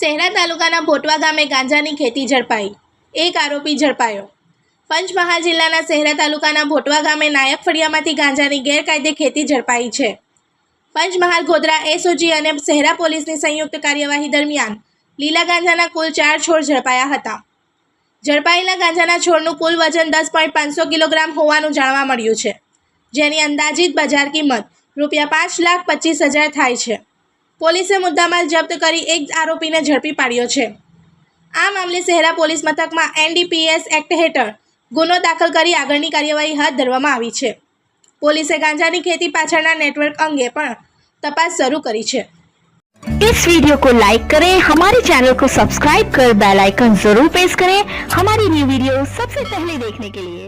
શહેરા તાલુકાના ભોટવા ગામે ગાંજાની ખેતી ઝડપાઈ. એક આરોપી ઝડપાયો. પંચમહાલ જિલ્લાના શહેરા તાલુકાના ભોટવા ગામે નાયક ફળિયામાંથી ગાંજાની ગેરકાયદે ખેતી ઝડપાઈ છે. પંચમહાલ ગોધરા એસઓજી અને શહેરા પોલીસની સંયુક્ત કાર્યવાહી દરમિયાન લીલા ગાંજાના કુલ ચાર છોડ ઝડપાયા હતા. ઝડપાયેલા ગાંજાના છોડનું કુલ વજન દસ પોઈન્ટ પાંચસો કિલોગ્રામ હોવાનું જાણવા મળ્યું છે. જેની અંદાજિત બજાર કિંમત રૂપિયા પાંચ લાખ પચીસ હજાર થાય છે. પોલીસે મુદ્દામાલ જપ્ત કરી એક આરોપીને ઝડપી પાડ્યો છે આ મામલે શહેરા પોલીસ મથકમાં એનડીપીએસ એક્ટ હેઠળ ગુનો દાખલ કરી આગળની કાર્યવાહી હાથ ધરવામાં આવી છે પોલીસે ગાંજાની ખેતી પાછળના નેટવર્ક અંગે પણ તપાસ શરૂ કરી છે इस वीडियो को लाइक करें हमारे चैनल को सब्सक्राइब कर बेल आइकन जरूर प्रेस करें हमारी न्यू वीडियो सबसे पहले देखने के लिए